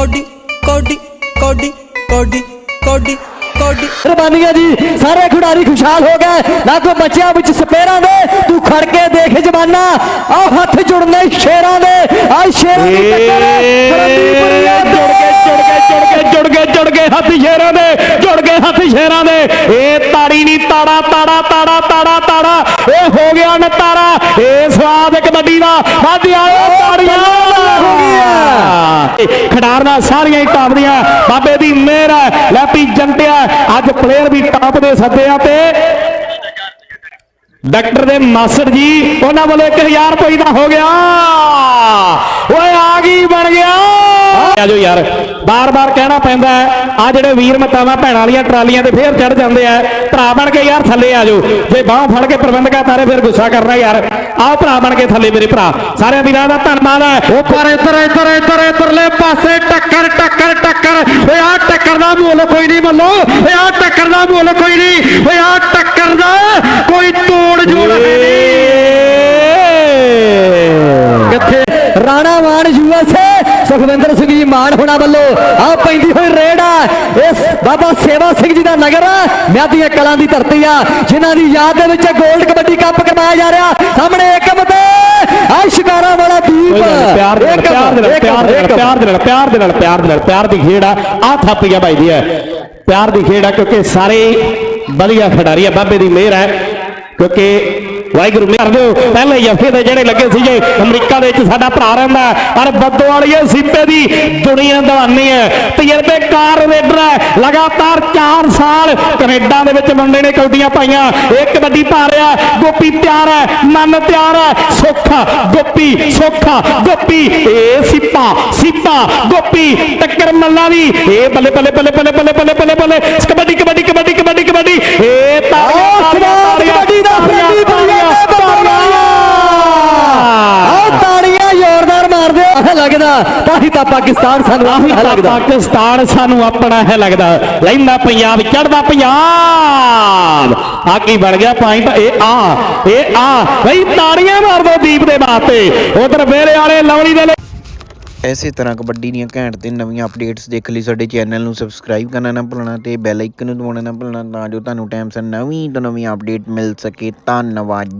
Cody ਕੋਡੀ ਕੋਡੀ ਕੋਡੀ ਕੋਡੀ ਕੋਡੀ। ਮਿਹਰਬਾਨੀਆਂ ਜੀ ਸਾਰੇ ਖਿਡਾਰੀ ਖੁਸ਼ਹਾਲ ਹੋ ਗਏ। ਲਾਗੋ ਬੱਚਿਆਂ ਵਿੱਚ ਸਪੇਰਾਂ ਦੇ। ਤੂੰ ਖੜ ਕੇ ਦੇਖ ਜਵਾਨਾ। ਆ ਹੱਥ ਜੁੜਨੇ ਸ਼ੇਰਾਂ ਦੇ। ਆ ਸ਼ੇਰਾਂ ਦੀ ਟੱਕਰ ਫਰੰਦੀਪੁਰੀਆ ਜੁੜ ਕੇ ਜੁੜ ਕੇ ਜੁੜ ਕੇ ਜੁੜ ਕੇ ਜੁੜ ਕੇ ਹੱਥ ਸ਼ੇਰਾਂ ਦੇ ਜੁੜ ਕੇ ਸ਼ੇਰਾਂ ਦੇ। ਇਹ ਤਾੜੀ ਨਹੀਂ ਤਾੜਾ ਤਾੜਾ ਤਾੜਾ ਤਾੜਾ ਤਾੜਾ। ਇਹ ਹੋ ਗਿਆ ਨਤਾਰਾ ਇਹ ਸਵਾਦ ਕਬੱਡੀ ਦਾ। ਵੱਧ ਆਇਆ ਤਾੜੀਆਂ ਖਿਡਾਰਨਾ ਸਾਰੀਆਂ ਹੀ ਟਾਪਦੀਆਂ। ਬਾਬੇ ਦੀ ਮਿਹਰ ਹੈ ਲੈਪੀ ਜੰਟਿਆ। ਅੱਜ ਪਲੇਅਰ ਵੀ ਟਾਪ ਦੇ ਸੱਦੇ ਆ ਤੇ ਡਾਕਟਰ ਦੇ ਮਾਸਟਰ ਜੀ ਉਹਨਾਂ ਵੱਲੋਂ 1000 ਰੁਪਏ ਦਾ ਹੋ ਗਿਆ। ਓਏ ਆ ਗਈ ਬਣ ਗਿਆ। ਆਜੋ ਯਾਰ। ਬਾਰ-ਬਾਰ ਕਹਿਣਾ ਪੈਂਦਾ ਆ ਜਿਹੜੇ ਵੀਰ ਮਤਾਵਾਂ ਭੈਣਾਂ ਵਾਲੀਆਂ ਟਰਾਲੀਆਂ ਤੇ ਫੇਰ ਚੜ ਜਾਂਦੇ ਆ ਭਰਾ ਬਣ ਕੇ ਯਾਰ ਥੱਲੇ ਆਜੋ ਜੇ ਬਾਹ ਫੜ ਕੇ ਪ੍ਰਬੰਧਕਾਂ ਤਾਰੇ ਫਿਰ ਗੁੱਸਾ ਕਰਨਾ ਯਾਰ। ਆਓ ਭਰਾ ਬਣ ਕੇ ਥੱਲੇ ਮੇਰੇ ਭਰਾ। ਸਾਰਿਆਂ ਵੀਰਾਂ ਦਾ ਧੰਨਵਾਦ ਹੈ। ਉਹ ਪਰ ਇੱਧਰ ਇੱਧਰ ਇੱਧਰ ਇੱਧਰਲੇ ਪਾਸੇ ਟੱਕਰ ਟੱਕਰ ਟੱਕਰ। ਓਏ ਆ ਟੱਕਰ ਦਾ ਮੁੱਲ ਕੋਈ ਨਹੀਂ ਮੱਲੋ ਓਏ ਆ ਟੱਕਰ ਦਾ ਮੁੱਲ ਕੋਈ ਨਹੀਂ। ਓਏ ਆ ਟੱਕਰ ਦਾ ਕੋਈ ਤੋੜ ਜੋੜ ਨਹੀਂ। ਕਿੱਥੇ? ਰਾਣਾ ਮਾਨ ਯੂਐਸਏ ਸੁਖਵਿੰਦਰ ਸਿੰਘ ਜੀ ਮਾਨ ਹੋਣਾ ਵੱਲੋਂ ਆ ਪੈਂਦੀ ਹੋਈ ਰੇਡ ਆ। ਇਸ ਬਾਬਾ ਸੇਵਾ ਸਿੰਘ ਜੀ ਦਾ ਨਗਰ ਆ। ਮਿਆਦੀਆਂ ਕਲਾਂ ਦੀ ਧਰਤੀ ਆ। ਜਿਨ੍ਹਾਂ ਦੀ ਯਾਦ ਦੇ ਵਿੱਚ 골ਡ ਕਬੱਡੀ ਕੱਪ ਕਰਵਾਇਆ ਜਾ ਰਿਹਾ। ਸਾਹਮਣੇ ਏਕਮ ਤੇ ਆ ਸ਼ਿਕਾਰਾ ਵਾਲਾ ਦੀਪ। ਪਿਆਰ ਦੇ ਨਾਲ ਪਿਆਰ ਦੇ ਨਾਲ ਪਿਆਰ ਦੇ ਨਾਲ। ਪਿਆਰ ਦੇ ਨਾਲ ਪਿਆਰ ਦੇ ਨਾਲ ਪਿਆਰ ਦੇ ਖੇਡ ਆ। ਆ ਥਾਪੀਆ ਭਾਈ ਦੀ ਹੈ ਪਿਆਰ ਦੀ ਖੇਡ ਆ ਕਿਉਂਕਿ ਸਾਰੇ ਵਧੀਆ ਖਿਡਾਰੀ ਆ। ਬਾਬੇ ਦੀ ਮਿਹਰ ਹੈ ਕਿਉਂਕਿ ਵਾਹਿਗੁਰੂ ਮਿਹਰ ਦਿਓ। ਪਹਿਲੇ ਜੱਫੇ ਦੇ ਜਿਹੜੇ ਲੱਗੇ ਸੀਗੇ, ਅਮਰੀਕਾ ਦੇ ਵਿੱਚ ਸਾਡਾ ਭਰਾ ਰਹਿੰਦਾ ਔਰ ਬੱਦੋ ਵਾਲੀਏ ਸੀਪੇ ਦੀ ਦੁਨੀਆ ਦਵਾਨੀ ਹੈ। ਤਜਰਬੇਕਾਰ ਰੇਡਰ ਹੈ, ਲਗਾਤਾਰ 4 ਸਾਲ ਕੈਨੇਡਾ ਦੇ ਵਿੱਚ ਮੁੰਡੇ ਨੇ ਕੌਡੀਆਂ ਪਾਈਆਂ। ਇਹ ਕਬੱਡੀ ਪਾ ਰਿਹਾ ਗੋਪੀ ਤਿਆਰ ਹੈ, ਮਨ ਤਿਆਰ ਹੈ। ਸੋਖਾ, ਗੋਪੀ ਸੋਖਾ, ਗੋਪੀ ਇਹ ਸਿੱਪਾ ਸਿੱਪਾ, ਗੋਪੀ, ਟੱਕਰ ਮੱਲਾ ਦੀ। ਇਹ ਬੱਲੇ ਬੱਲੇ ਬੱਲੇ ਬੱਲੇ ਬੱਲੇ ਬੱਲੇ ਬੱਲੇ ਕਬੱਡੀ ਕਬੱਡੀ ਕਬੱਡੀ ਕਬੱਡੀ ਕਬੱਡੀ। ਲੱਗਦਾ ਤਾਂ ਹੀ ਤਾਂ ਪਾਕਿਸਤਾਨ ਸਾਨੂੰ ਤਾਂ ਲੱਗਦਾ। ਪਾਕਿਸਤਾਨ ਸਾਨੂੰ ਆਪਣਾ ਹੈ ਲੱਗਦਾ। ਲੈਂਦਾ ਪੰਜਾਬ ਚੜਦਾ ਪੰਜਾਬ। ਆ ਕੀ ਬਣ ਗਿਆ ਪੁਆਇੰਟ ਇਹ ਆ ਇਹ ਆ। ਬਈ ਤਾੜੀਆਂ ਮਾਰ ਦੋ ਦੀਪ ਦੇ ਵਾਸਤੇ। ਉਧਰ ਵੇਲੇ ਵਾਲੇ ਲਵਲੀ ਦੇ ਲਈ। ਐਸੇ ਤਰ੍ਹਾਂ ਕਬੱਡੀ ਦੀਆਂ ਘੈਂਟ ਤੇ ਨਵੀਆਂ ਅਪਡੇਟਸ ਦੇਖਣ ਲਈ ਸਾਡੇ ਚੈਨਲ ਨੂੰ ਸਬਸਕ੍ਰਾਈਬ ਕਰਨਾ ਨਾ ਭੁੱਲਣਾ ਤੇ ਬੈਲ ਆਈਕਨ ਨੂੰ ਦਬਾਉਣਾ ਨਾ ਭੁੱਲਣਾ ਤਾਂ ਜੋ ਤੁਹਾਨੂੰ ਟਾਈਮ ਸਿਰ ਨਵੀਂ ਤੋਂ ਨਵੀਂ ਅਪਡੇਟ ਮਿਲ ਸਕੇ। ਧੰਨਵਾਦ।